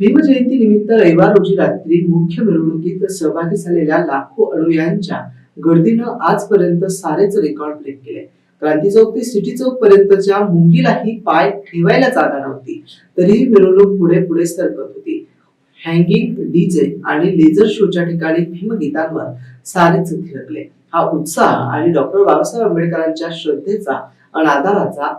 भीमजयंती निमित्त रविवार रोजी रात्री मुख्य मिरवणुकीत सहभागी झालेल्या लाखो अनुयायांच्या गर्दीनं आजपर्यंत सारेच रेकॉर्ड ब्रेक केले. क्रांती चौक ते सिटी चौक पर्यंतच्या मुंगीलाही पाय ठेवायला जागा नव्हती. तरीही मिरवणूक पुढे पुढे सरकत होती. हँगिंग डीजे आणि लेझर शोच्या ठिकाणी भीमगीतांवर सारेच थिरकले. हा उत्साह आणि डॉक्टर बाबासाहेब आंबेडकरांच्या श्रद्धेचा अनादाराचा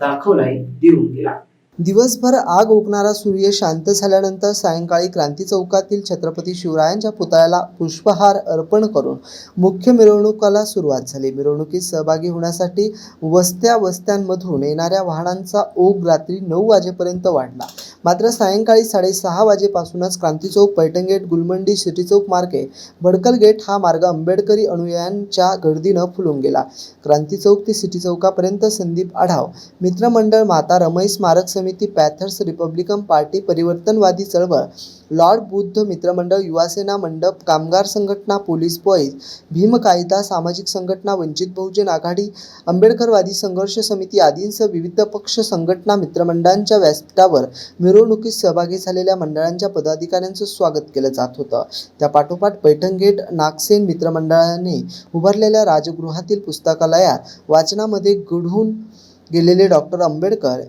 दाखवलाही देऊन गेला. दिवसभर आग ओकणारा सूर्य शांत झाल्यानंतर सायंकाळी क्रांती चौकातील छत्रपती शिवरायांच्या पुतळ्याला पुष्पहार अर्पण करून मुख्य मिरवणुकाला सुरुवात झाली. मिरवणुकीत सहभागी होण्यासाठी वस्त्या वस्त्यांमधून येणाऱ्या वाहनांचा ओघ रात्री नऊ वाजेपर्यंत वाढला. मात्र सायंकाळी साडेसहा वाजेपासूनच क्रांती चौक पैठण गेट गुलमंडी सिटी चौक मार्गे भडकल गेट हा मार्ग आंबेडकरी अनुयायांच्या गर्दीनं फुलून गेला. क्रांती चौक ते सिटी चौकापर्यंत संदीप आढाव. मित्रमंडळ माता रमई स्मारक समिती पॅथर्स रिपब्लिकन पार्टी परिवर्तनवादी चळवळ लॉर्ड बुद्ध मित्रमंडळ युवासेना मंडप कामगार संघटना पोलीस बॉईज भीम कायदा सामाजिक संघटना वंचित बहुजन आघाडी आंबेडकरवादी संघर्ष समिती आदींसह विविध पक्ष संघटना मित्रमंडळांच्या व्यासपीठावर मिरवणुकीत सहभागी झालेल्या मंडळांच्या पदाधिकाऱ्यांचं स्वागत केलं जात होतं. त्या पाठोपाठ पैठणगेट नागसेन मित्रमंडळाने उभारलेल्या राजगृहातील पुस्तकालयात वाचनामध्ये गढून गेलेले डॉक्टर आंबेडकर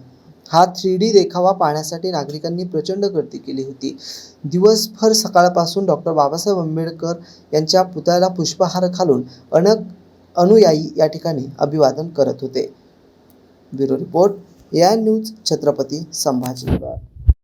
हा थ्री डी देखावा पाहण्यासाठी नागरिकांनी प्रचंड गर्दी केली होती. दिवसभर सकाळपासून डॉक्टर बाबासाहेब आंबेडकर यांच्या पुतळ्याला पुष्पहार घालून अनक अनुयायी या ठिकाणी अभिवादन करत होते. ब्युरो रिपोर्ट या न्यूज छत्रपती संभाजीनगर.